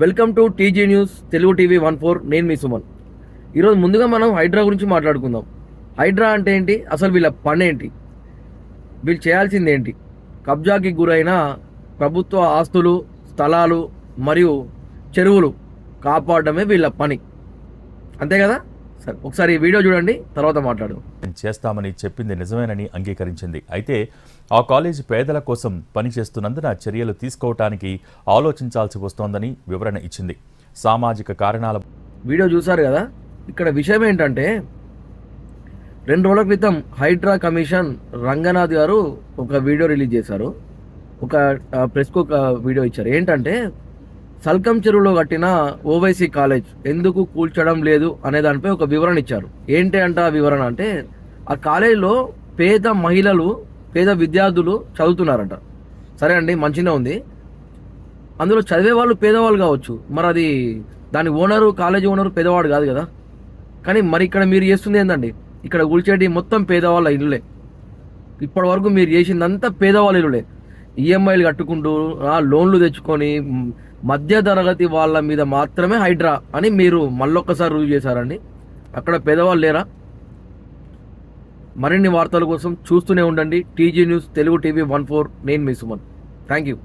Welcome to TG news Telugu TV one four నేను మీ సుమన్. ఈరోజు ముందుగా మనం హైడ్రా గురించి మాట్లాడుకుందాం. హైడ్రా అంటే ఏంటి? అసలు వీళ్ళ పని ఏంటి? వీళ్ళు చేయాల్సింది ఏంటి? కబ్జాకి గురైన ప్రభుత్వ ఆస్తులు స్థలాలు మరియు చెరువులు కాపాడడమే వీళ్ళ పని. అంతే కదా? సరే ఒకసారి ఈ వీడియో చూడండి తర్వాత మాట్లాడు. చేస్తామని చెప్పింది నిజమేనని అంగీకరించింది. అయితే ఆ కాలేజీ పేదల కోసం పనిచేస్తున్నందున చర్యలు తీసుకోవటానికి ఆలోచించాల్సి వస్తోందని వివరణ ఇచ్చింది. సామాజిక కారణాల వీడియో చూసారు కదా? ఇక్కడ విషయం ఏంటంటే రెండు రోజుల క్రితం హైడ్రా కమిషన్ రంగనాథ్ గారు ఒక వీడియో రిలీజ్ చేశారు. ఒక ప్రెస్కు ఒక వీడియో ఇచ్చారు. ఏంటంటే సల్కం చెరువులో కట్టిన ఓవైసీ కాలేజ్ ఎందుకు కూల్చడం లేదు అనే దానిపై ఒక వివరణ ఇచ్చారు. ఏంటి అంట ఆ వివరణ అంటే ఆ కాలేజీలో పేద మహిళలు పేద విద్యార్థులు చదువుతున్నారంట. సరే అండి మంచిగా ఉంది. అందులో చదివే వాళ్ళు పేదవాళ్ళు కావచ్చు. మరి అది దాని ఓనరు కాలేజీ ఓనరు పేదవాడు కాదు కదా. కానీ మరి ఇక్కడ మీరు చేస్తుంది ఏంటండి? ఇక్కడ కూల్చేటి మొత్తం పేదవాళ్ళ ఇల్లులే. ఇప్పటి వరకు మీరు చేసిందంతా పేదవాళ్ళ ఇల్లులే. ఈఎంఐలు కట్టుకుంటూ లోన్లు తెచ్చుకొని మధ్య తరగతి వాళ్ళ మీద మాత్రమే హైడ్రా అని మీరు మళ్ళొక్కసారి రుజువు చేశారండి. అక్కడ పేదవాళ్ళు లేరా? మరిన్ని వార్తల కోసం చూస్తూనే ఉండండి. TG news Telugu TV one four నేను మీ సుమన్. Thank you.